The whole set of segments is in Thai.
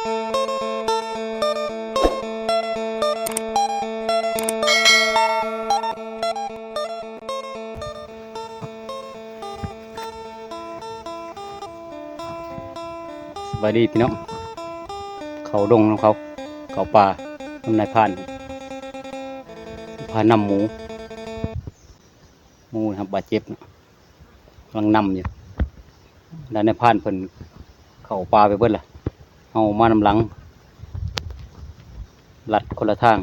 สบายดีพี่น้องเขาดงของเขา เขาป่าทำนายพรานพานำหมูหมูครับบาดเจ็บกำลังนำอยู่ด้านในพรานเพิ่นเขาป่าไปเบิดล่ะ เอามานำหลังหลัดคนละทาง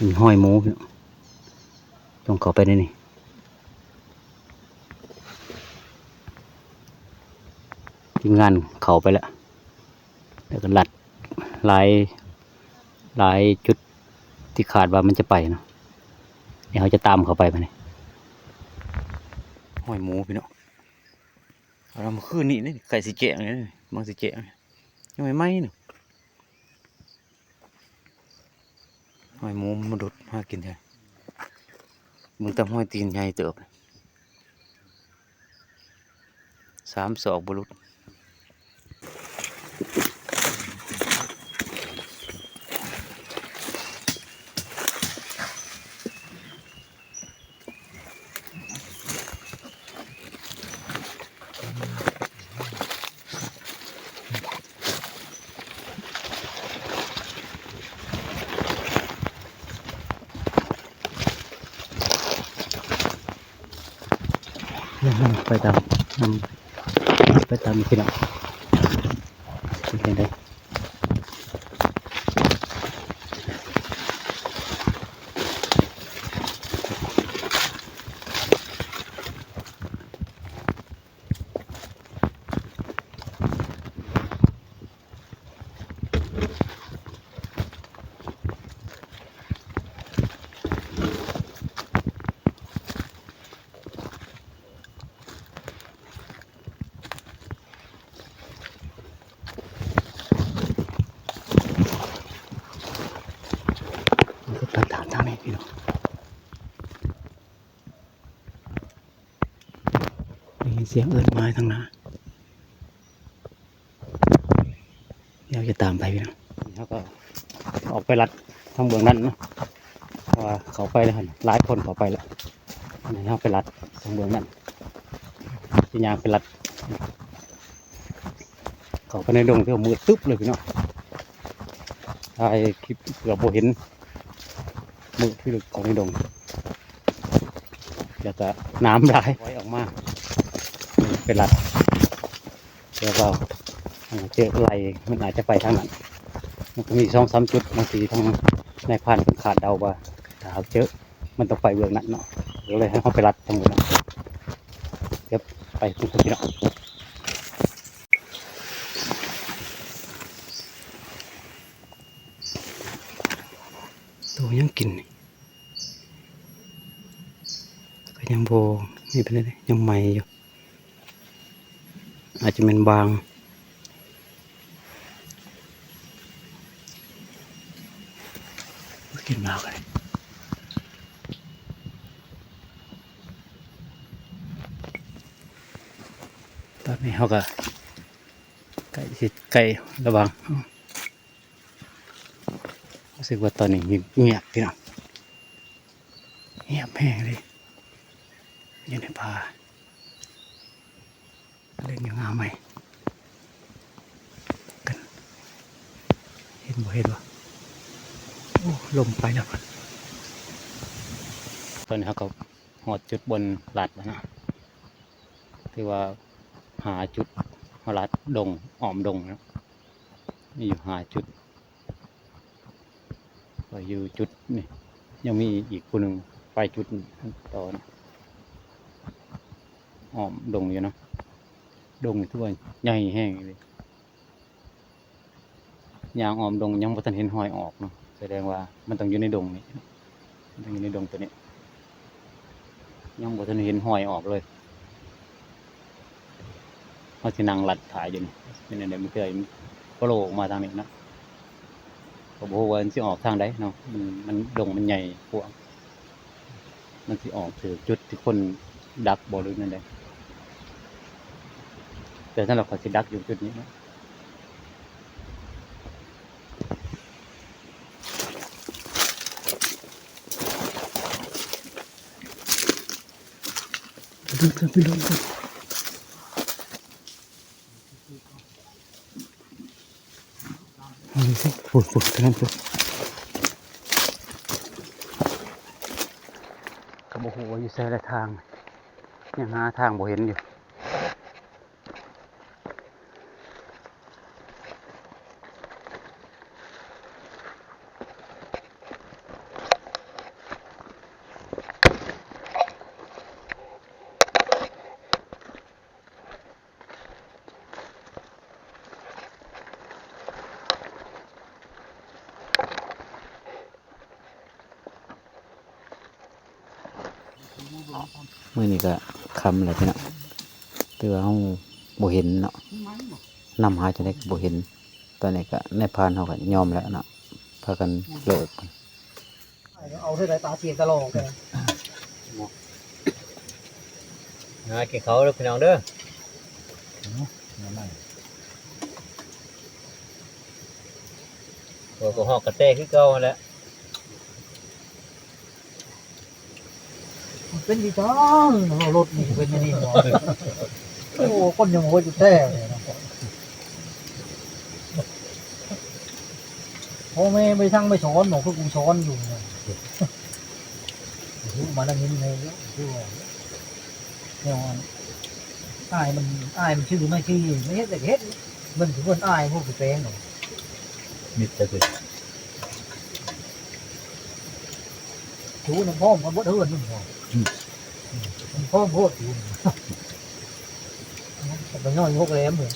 มีห้อยหมูพี่น้องต้องเข้าไปในนี่ทีมงานเขาไปแล้วแล้วก็หลัดหลายหลายจุดที่ขาดว่ามันจะไปเนาะเดี๋ยวเขาจะตามเขาไปมาเนี่ยห้อยหมูพี่เนาะเอา เรามาคืนนี่นี่ไก่สีเจ๋งเลยบางสีเจ๋งยังไม่ไหมเนาะหอยมูมาดุดหากินแทนมึงตำหอยตีนใหญ่เติบสามสอกบุรุษ นำไปตามนำไปตามพี่น้องเป็นไงมันก็ตัดทางทางนี้พี่น้องได้ยิน เสียงเอิญไม้ทางหน้าเดี๋ยวจะตามไปพี่น้องเขาก็ออกไปรัดทางเบืองนั้นเนาะเพราะว่าเขาไปแล้วหั่นหลายคนเขาไปแล้วนนี้เขาไปรัดทางเบืองนั้นที่ยางไปรัด เขาไปในดงที่ว่ามืดตึ๊บเลยพี่น้องถ่ายคลิปเกือบโบเห็นมือที่ลึกของในดงแล้วก็น้ำไหลไว้ออกมา เป็นหลัดเดี๋ยวเราเจอไหลมันอาจจะไปทางนั้นมันก็มีสองสามจุดบางทีทางในพันเป็นขาดเดาว่าถ้าเขาเจอมันต้องไปเบื้องนั้นเนาะก็เลยให้เขาไปรัดทางนั้นเดี๋ยวไปทุกคนพี่เนาะตัวยังกินก็ยังโบนี่เป็นไรยังใหม่อยู่ อาจจะเป็นบาง กินมากเลยตอนนี้เขาก็ไก่สิไก่ระวังรู้สึกว่าตอนนี้เงียบพี่น้องเงียบแห้งเลยอยู่ในป่า เล่นอยู่งามไหมกัน เห็นบ่เห็นบ่โอ้ลมไปแล้วมันตอนนี้เขาก็หอดจุดบนหลัดแล้วนะที่ว่าหาจุดหลัดดงอ้อมดงนะมีอยู่หาจุดก็อยู่จุดนี่ยังมีอีกคนหนึ่งไปจุดต่อนะอ้อมดงอยู่นะ ดงทั่วใหญ่แห้งเลยยางออมดงยังบ่ทันเห็นหอยออกเนาะแสดงว่ามันต้องอยู่ในดงนี่มันต้องอยู่ในดงตัวนี้ยังบ่ทันเห็นหอยออกเลยเขาสินั่งลัดถ่ายอยู่นี่เป็นอันใดมันเคยโผล่ออกมาทางนี้นะก็บ่ฮู้ว่ามันสิออกทางใดเนาะมันมันดงมันใหญ่กว้างมันสิออกถือจุดที่คนดักบ่หรือนั่นใด แต่ถ้าเราขอสิดักอยู่จุดนี้นะดูเถอะไปดูเถอะเอาดูสิฝุ่นฝุ่นกันนั่นสิก็บอกว่าอยู่ใส่ละทาง ยังหาทางบ่เห็นอยู่ มื่อนี้ก็คำอะไรพี่เนาะแต่ว่าเราบ่เห็นเนาะนำหาจะได้ก็บ่เห็น ตอนนี้ก็ในพานเขาก็ยอมแล้วเนาะพากันเลิกเอาเท่าไรตาเสียตลอดเลยงากินเขาเด้อพี่น้องเด้อตัวก็หอกกระเต้ขึ้นเก่าหั่นแหล้ว เป็นดีจังรถนี่เป็นอย่างนี้เนาะโอ้คนยังโวยอยู่แท้เลยนะพ่อแม่ไม่ทั้งไม่สอนหนูคือกูสอนอยู่เนี่ยรู้มาแล้วนี่เลยที่ว่าเนี่ยอายมันอายมันชื่อไม่ชื่อไม่เฮ็ดแต่เฮ็ดมันถือว่าอายพวกไปเป็นหนูมิดจะสิ ชูน้ำพ่อมันบ่เทือนนู่นพ่อมันพ่อโพดอยู่ไปย่อยพวกแหลมเลย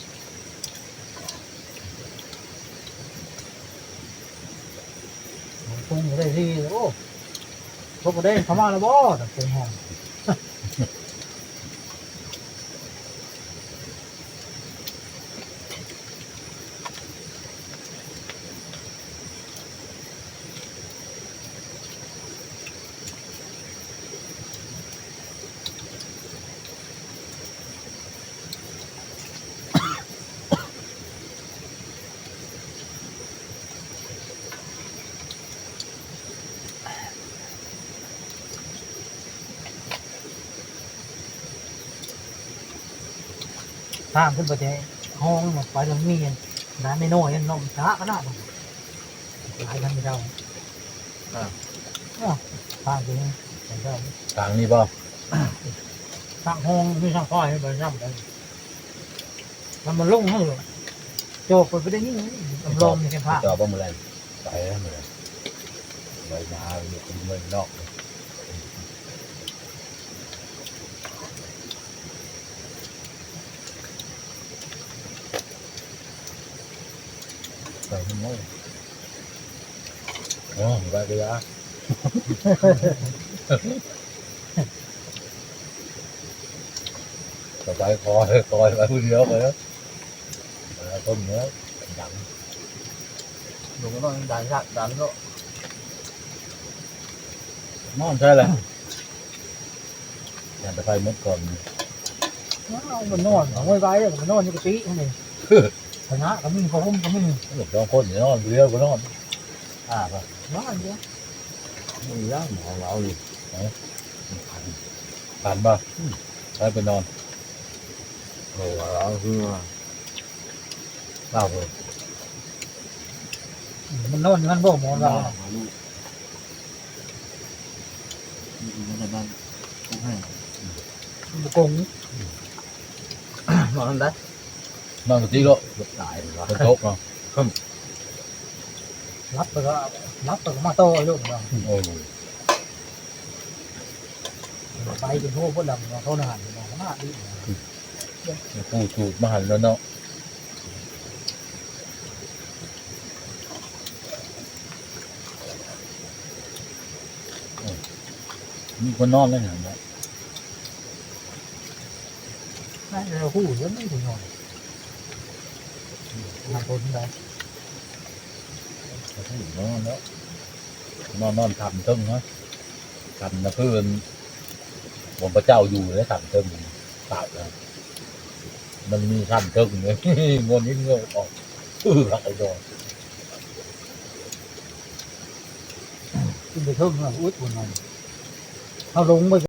ปรุงได้ที่โอ้พวกได้เขามาแล้วบ่แต่ปรุงห้อง ทางขึ้นไปในห้องมันไปแล้วมีร้านไม่น้อยน้องช้าขนาดนั้นหลายกันไม่ได้ทางนี้ไม่ได้ทางนี้บ่ทางห้องมีทางค่อยให้ไปนั่งไปมันมันลงให้เลยโจกไปได้นี่ลำลมในแค่ผ้าจอบ่มื้อไรไปแล้วมื้อไรไปมาอยู่คนเมืองนอกไปมันโม่อ๋อไปไปยาต่อไปคอยคอยไปผู้เดีย วไปแล้วต้มเนื้อดังหนูก็ต้องดันสักดันก็นอนใช่เลยอยากจะไปมดก่อนมั นนอนของไว้ไว้มันนอนอยู่กับปีนี่ชนะก็มีเขาหุ้มก็มีหลบสองคนอยู่นอนเรือก็นอนอ่าป่ะนอนเยอะมีร่างของเราอยู่ไหนผ่านป่ะใช้ไปนอนโอ้เราคือเล่าเลยมันนอนมันบ่หมอนเรามันต้องให้บุกงนอนได้ นอนกับที่ก็หลบตายเป็นโต๊ะเนาะรับไปก็รับไปก็มาโตลูกเราโอ้ไปเป็นพวกพวกดำเราเท่านั้นเราหน้าดีปูถูกมาหันแล้วเนาะมีคนนอนแล้วเห็นไหมเราคู่ยอะไม่ถึงนอย หลังคนได้นอนแล้วนอนนอนทำเติ้งนะทำนะเพื่อนผมพระเจ้าอยู่แล้วทำเติ้งตายแล้วมันมีขั้นเทิงเลยงนนิดเงาออกเออไอ้ดอกขึ้นไปเทิงแล้วอุ้ยปวดมันเขาลงไป